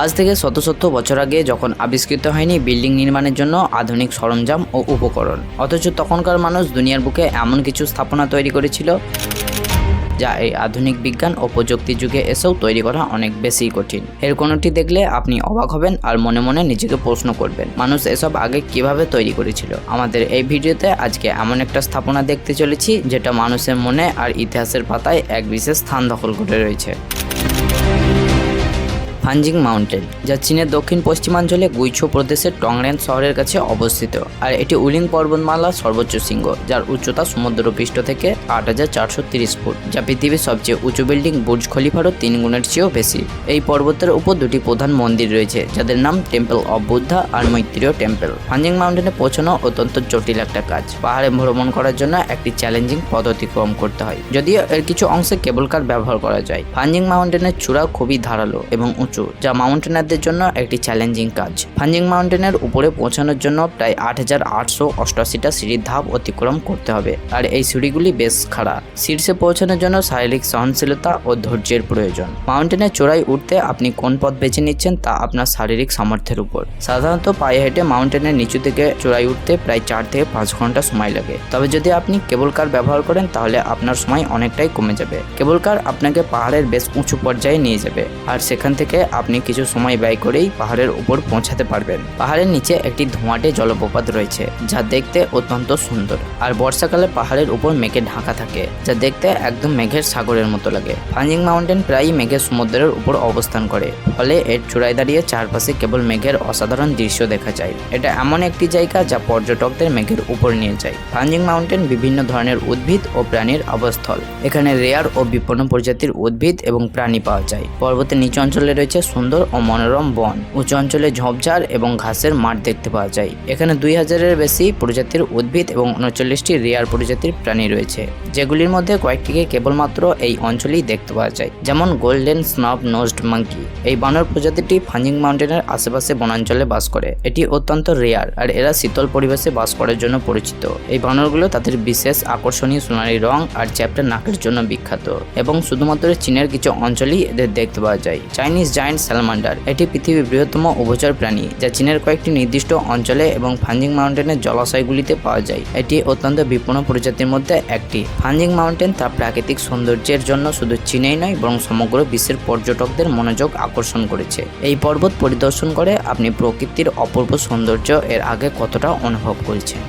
আজ থেকে শত শত বছর আগে যখন আবিষ্কৃত হয়নি বিল্ডিং নির্মাণের জন্য আধুনিক সরঞ্জাম ও উপকরণ, অথচ তখনকার মানুষ দুনিয়ার বুকে এমন কিছু স্থাপনা তৈরি করেছিল যা এই আধুনিক বিজ্ঞান ও প্রযুক্তি যুগে এসেও তৈরি করা অনেক বেশি কঠিন। এর কোনোটি দেখলে আপনি অবাক হবেন আর মনে মনে নিজেকে প্রশ্ন করবেন, মানুষ এসব আগে কীভাবে তৈরি করেছিল? আমাদের এই ভিডিওতে আজকে এমন একটা স্থাপনা দেখতে চলেছি, যেটা মানুষের মনে আর ইতিহাসের পাতায় এক বিশেষ স্থান দখল করে রয়েছে। ফানজিং মাউন্টেন, যা চীনের দক্ষিণ পশ্চিমাঞ্চলে গুইছো প্রদেশের টংরেন শহরের কাছে অবস্থিত। আর এটি উলিং পর্বতমালার সর্বোচ্চ শৃঙ্গ, যার উচ্চতা সমুদ্রপৃষ্ঠ থেকে আট হাজার চারশো তিরিশ ফুট, যা পৃথিবীর সবচেয়ে উঁচু বিল্ডিং বুর্জ খলিফারও তিন গুণের চেয়েও বেশি। এই পর্বতের উপর দুটি প্রধান মন্দির রয়েছে, যাদের নাম টেম্পল অব বুদ্ধা আর মৈত্রীয় টেম্পল। ফানজিং মাউন্টেনে পৌঁছানো অত্যন্ত জটিল একটা কাজ, পাহাড়ে ভ্রমণ করার জন্য একটি চ্যালেঞ্জিং পথ অতিক্রম করতে হয়, যদিও এর কিছু অংশে কেবল কার ব্যবহার করা যায়। ফানজিং মাউন্টেনের চূড়া খুবই ধারালো এবং উঁচু। যা মাউন্টেনারদের জন্য একটি চ্যালেঞ্জিং কাজ। ফানজিং মাউন্টেনের উপরে পৌঁছানোর জন্য প্রায় আট হাজার আটশো অষ্টআশিটা সিঁড়ির ধাপ অতিক্রম করতে হবে। আর এই সিঁড়িগুলি বেশ খাড়া। শীর্ষে পৌঁছানোর জন্য শারীরিক সহনশীলতা ও ধৈর্যের প্রয়োজন। মাউন্টেনের চূড়ায় উঠতে আপনি কোন পথ বেছে নিচ্ছেন তা আপনার শারীরিক সামর্থ্যের উপর। সাধারণত পায়ে হেঁটে মাউন্টেনের নিচু থেকে চূড়ায় উঠতে প্রায় চার থেকে পাঁচ ঘণ্টা সময় লাগে। তবে যদি আপনি কেবল কার ব্যবহার করেন, তাহলে আপনার সময় অনেকটাই কমে যাবে। কেবল কার আপনাকে পাহাড়ের বেশ উঁচু পর্যায়ে নিয়ে যাবে। আর সেখান থেকে আপনি কিছু সময় ব্যয় করেই পাহাড়ের উপর পৌঁছাতে পারবেন। পাহাড়ের নিচে একটি ধোঁয়াটে জলপ্রপাত রয়েছে, যা দেখতে অত্যন্ত সুন্দর। আর বর্ষাকালে পাহাড়ের উপর মেঘে ঢাকা থাকে, যা দেখতে একদম মেঘের সাগরের মতো লাগে। ফাঞ্জিং মাউন্টেন প্রায়ই মেঘের সমুদ্রের উপর অবস্থান করে, ফলে এর চূড়ায় দাঁড়িয়ে চারপাশে কেবল মেঘের অসাধারণ দৃশ্য দেখা যায়। এটা এমন একটি জায়গা যা পর্যটকদের মেঘের উপর নিয়ে যায়। ফাঞ্জিং মাউন্টেন বিভিন্ন ধরনের উদ্ভিদ ও প্রাণীর আবাসস্থল এখানে রেয়ার ও বিপন্ন প্রজাতির উদ্ভিদ এবং প্রাণী পাওয়া যায়। পর্বতের নিচু অঞ্চলে রয়েছে সুন্দর ও মনোরম বন। উঁচু অঞ্চলে ঝোপঝাড় এবং ঘাসের মাঠ দেখতে পাওয়া যায়। এখানে দুই হাজারের বেশি প্রজাতির উদ্ভিদ এবং উনচল্লিশটি রেয়ার প্রজাতির প্রাণী রয়েছে, যেগুলির মধ্যে কয়েকটিকে কেবলমাত্র এই অঞ্চলেই দেখতে পাওয়া যায়, যেমন গোল্ডেন স্নব নোজড মাঙ্কি। এই বানর প্রজাতিটি ফাঞ্জিং মাউন্টেনের আশেপাশে বনাঞ্চলে বাস করে। এটি অত্যন্ত রেয়ার আর এরা শীতল পরিবেশে বাস করার জন্য পরিচিত। এই বানরগুলো তাদের বিশেষ আকর্ষণীয় সোনালী রং আর চ্যাপ্টার নাকের জন্য বিখ্যাত এবং শুধুমাত্র চীনের কিছু অঞ্চলেই এদের দেখতে পাওয়া যায়। চাইনিজ জায়ান্ট স্যালমান্ডার এটি পৃথিবীর বৃহত্তম উভচর প্রাণী, যা চীনের কয়েকটি নির্দিষ্ট অঞ্চলে এবং ফানজিং মাউন্টেনের জলাশয়গুলিতে পাওয়া যায়। এটি অত্যন্ত বিপন্ন প্রজাতির মধ্যে একটি। ফানজিং মাউন্টেন তার প্রাকৃতিক সৌন্দর্যের জন্য শুধু চীনেই নয়, বরং সমগ্র বিশ্বের পর্যটকদের মনোযোগ আকর্ষণ করেছে। এই পর্বত পরিদর্শন করে আপনি প্রকৃতির অপূর্ব সৌন্দর্য এর আগে কতটা অনুভব করেছেন?